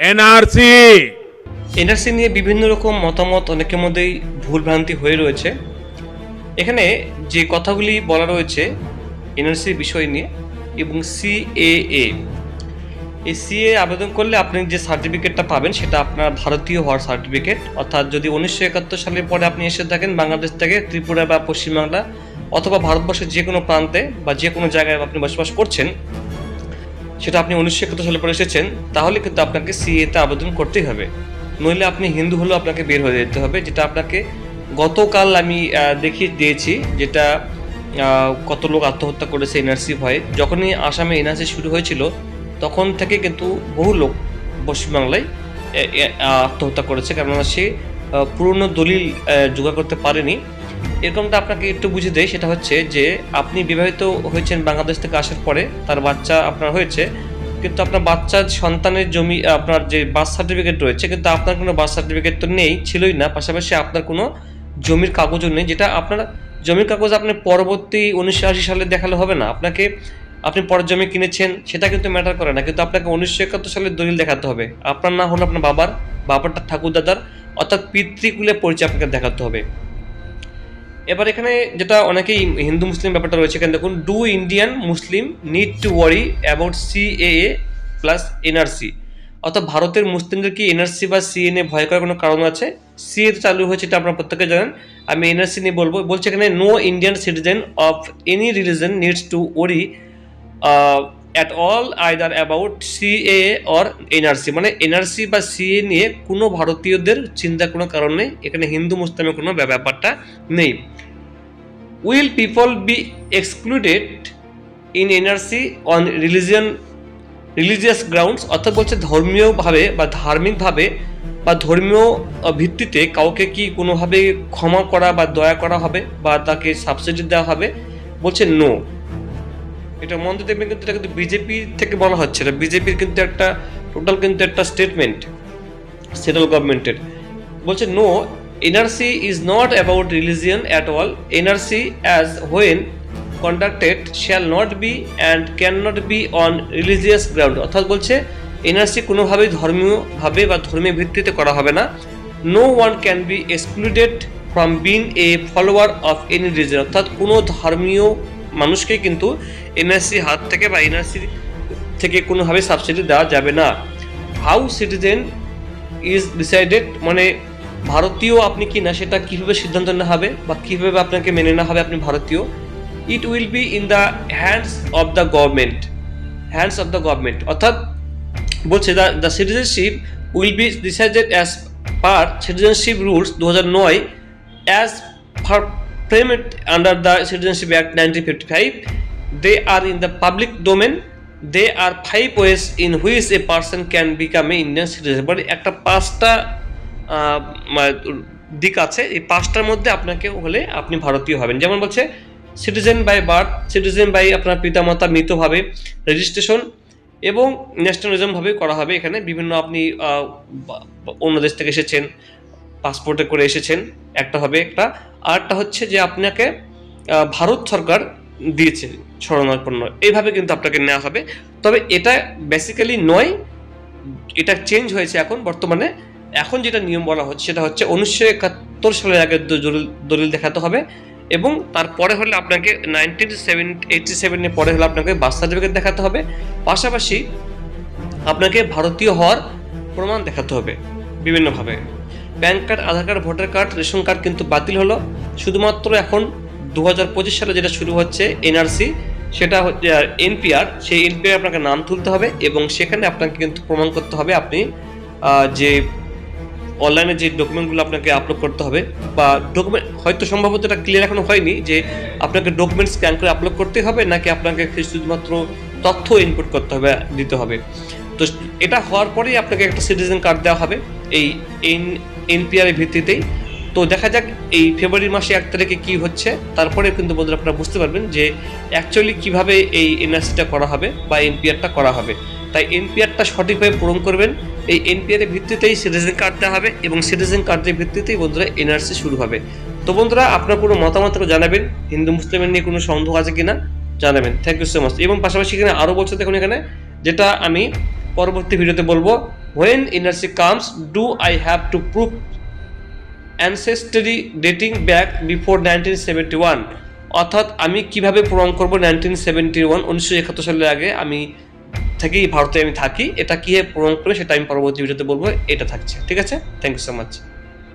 NRC. NRC নিয়ে বিভিন্ন রকম মতামত অনেকের মধ্যেই ভুলভ্রান্তি হয়ে রয়েছে। এখানে যে কথাগুলি বলা রয়েছে এনআরসির বিষয় নিয়ে এবং সিএএ। এই সিএ আবেদন করলে আপনি যে সার্টিফিকেটটা পাবেন সেটা আপনার ভারতীয় হওয়ার সার্টিফিকেট। অর্থাৎ যদি উনিশশো একাত্তর সালের পরে আপনি এসে থাকেন বাংলাদেশ থেকে, ত্রিপুরা বা পশ্চিমবাংলা অথবা ভারতবর্ষের যে কোনো প্রান্তে বা যে কোনো জায়গায় আপনি বসবাস করছেন সেটা আপনি উনিশশো একাত্তর সালে পরে এসেছেন, তাহলে কিন্তু আপনাকে সিএতে আবেদন করতেই হবে। নইলে আপনি হিন্দু হলেও আপনাকে বের হয়ে যেতে হবে, যেটা আপনাকে গতকাল আমি দেখিয়ে দিয়েছি, যেটা কত লোক আত্মহত্যা করেছে এনআরসি ভয়ে। যখনই আসামে এনআরসি শুরু হয়েছিল, তখন থেকে কিন্তু বহু লোক পশ্চিমবাংলায় আত্মহত্যা করেছে, কেননা সে পুরনো দলিল জোগাড় করতে পারেনি। এরকমটা আপনাকে একটু বুঝে দেয় সেটা হচ্ছে যে আপনি বিবাহিত হয়েছেন বাংলাদেশ থেকে আসার পরে, তার বাচ্চা আপনার হয়েছে, কিন্তু আপনার বাচ্চার সন্তানের জমি, আপনার যে বার্থ সার্টিফিকেট রয়েছে, কিন্তু আপনার কোনো বার্থ সার্টিফিকেট তো নেই, ছিলই না, পাশাপাশি আপনার কোনো জমির কাগজও নেই, যেটা আপনার জমির কাগজ আপনি পরবর্তী উনিশশো আশি সালে দেখালে হবে না। আপনাকে, আপনি পরের জমি কিনেছেন, সেটা কিন্তু ম্যাটার করে না, কিন্তু আপনাকে উনিশশো একাত্তর সালের দলিল দেখাতে হবে। আপনার না হলো আপনার বাবার বাবারটা ঠাকুরদাদার, অর্থাৎ পিতৃকুলের পরিচয় আপনাকে দেখাতে হবে। এবার এখানে যেটা অনেকেই হিন্দু মুসলিম ব্যাপারটা রয়েছে, এখানে দেখুন do Indian Muslim need to worry about CAA plus NRC অর্থাৎ ভারতের মুসলিমদের কি এনআরসি বা সিএ নিয়ে ভয় করার কোনো কারণ আছে? সিএ চালু হয়েছে, এটা আপনারা প্রত্যেকে জানেন। আমি এনআরসি নিয়ে বলব। বলছে এখানে no Indian citizen of any religion needs to worry at all either about CA or NRC মানে এনআরসি বা সিএ নিয়ে কোনো ভারতীয়দের চিন্তার কোনো কারণ নেই। এখানে হিন্দু মুসলিমের কোনো ব্যাপারটা নেই। Will people be excluded in NRC on religion religious grounds অর্থাৎ বলছে ধর্মীয়ভাবে বা ধার্মিকভাবে বা ধর্মীয় ভিত্তিতে কাউকে কি কোনোভাবে ক্ষমা করা বা দয়া করা হবে বা তাকে সাবসিডি দেওয়া হবে? বলছে নো এটা মন্ত্র দেখবেন কিন্তু এটা কিন্তু বিজেপি থেকে বলা হচ্ছে এটা বিজেপির কিন্তু একটা টোটাল কিন্তু একটা স্টেটমেন্ট সেন্ট্রাল গভর্নমেন্টের বলছে no is not about religion at all NRC as when conducted shall not be and can not be on religious ground অর্থাৎ বলছে এনআরসি কোনোভাবেই ধর্মীয়ভাবে বা ধর্মীয় ভিত্তিতে করা হবে না। No one can be excluded from being a follower of any religion অর্থাৎ কোনো ধর্মীয় মানুষকে কিন্তু এনআরসি হাত থেকে বা এনআরসি থেকে কোনোভাবে সাবসিডি দেওয়া যাবে না। হাউ সিটিজেন ইজ ডিসাইডেড মানে ভারতীয় আপনি কি না সেটা কীভাবে সিদ্ধান্ত নেওয়া হবে বা কীভাবে আপনাকে মেনে নেওয়া হবে আপনি ভারতীয়? It will be in the hands of the government hands of the government অর্থাৎ বলছে the the citizenship will be decided as per citizenship rules দু হাজার নয় as far framed under the Citizenship Act 1955 they are in the public domain. They are five ways in which a person can become a Indian citizen. মানে একটা পাঁচটা আহ, মা- দিক আছে, এই পাঁচটার মধ্যে আপনাকে হলে আপনি ভারতীয় হবেন। যেমন বলছে citizen by birth citizen by আপনার পিতামাতা মৃতভাবে রেজিস্ট্রেশন এবং ন্যাশনালিজমভাবে করা হবে এখানে। বিভিন্ন আপনি অন্য দেশ থেকে এসেছেন পাসপোর্টে করে এসেছেন, একটা হবে একটা। আরটা হচ্ছে যে আপনাকে ভারত সরকার দিয়েছে শরণাপন্ন এইভাবে কিন্তু আপনাকে নেওয়া হবে। তবে এটা বেসিক্যালি নয়, এটা চেঞ্জ হয়েছে এখন বর্তমানে। এখন যেটা নিয়ম বলা হচ্ছে, সেটা হচ্ছে উনিশশো একাত্তর সালের আগে দলিল দেখাতে হবে এবং তারপরে হলে আপনাকে নাইনটিন সেভেন এইটটি সেভেনের পরে হলে আপনাকে বার্থ সার্টিফিকেট দেখাতে হবে। পাশাপাশি আপনাকে ভারতীয় হওয়ার প্রমাণ দেখাতে হবে বিভিন্নভাবে। PAN card, Aadhaar card, voter card, ration card কিন্তু বাতিল হলো। শুধুমাত্র এখন দু হাজার পঁচিশ সালে যেটা শুরু হচ্ছে এনআরসি, সেটা হচ্ছে এনপিআর, সেই এনপিআর আপনাকে নাম তুলতে হবে এবং সেখানে আপনাকে কিন্তু প্রমাণ করতে হবে আপনি যে অনলাইনে যে ডকুমেন্টগুলো আপনাকে আপলোড করতে হবে, বা ডকুমেন্ট হয়তো সম্ভবত এটা ক্লিয়ার এখনও হয়নি যে আপনাকে ডকুমেন্ট স্ক্যান করে আপলোড করতে হবে, নাকি আপনাকে শুধুমাত্র তথ্য ইনপুট করতে হবে, দিতে হবে। তো এটা হওয়ার পরেই আপনাকে একটা সিটিজেন কার্ড দেওয়া হবে, এই এন এনপিআর ভিত্তিতেই। তো দেখা যাক এই ফেব্রুয়ারি মাসে এক তারিখে কি হচ্ছে। তারপরে কিন্তু বন্ধুরা আপনারা বুঝতে পারবেন যে অ্যাকচুয়ালি কীভাবে এই এনআরসিটা করা হবে বা এনপিআরটা করা হবে। তাই এনপিআরটা সঠিকভাবে পূরণ করবেন। এই এনপিআর এর ভিত্তিতেই সিটিজেন কার্ড দেওয়া হবে এবং সিটিজেন কার্ডের ভিত্তিতেই বন্ধুরা এনআরসি শুরু হবে। তো বন্ধুরা, আপনার কোনো মতামত জানাবেন। হিন্দু, মুসলিমের নিয়ে কোনো সন্দেহ আছে কিনা জানাবেন। থ্যাংক ইউ সো মাচ এবং পাশাপাশি এখানে আরও বলছে দেখুন এখানে, যেটা আমি পরবর্তী ভিডিওতে বলব when NRC comes do I have to prove ancestry dating back before nineteen seventy one অর্থাৎ আমি কীভাবে প্রমাণ করব নাইনটিন সেভেন্টি ওয়ান উনিশশো একাত্তর সালের আগে আমি থেকেই ভারতে আমি থাকি? এটা কীভাবে প্রমাণ করবে সেটা আমি পরবর্তী ভিডিওতে বলব, এটা থাকছে। ঠিক আছে? Thank you so much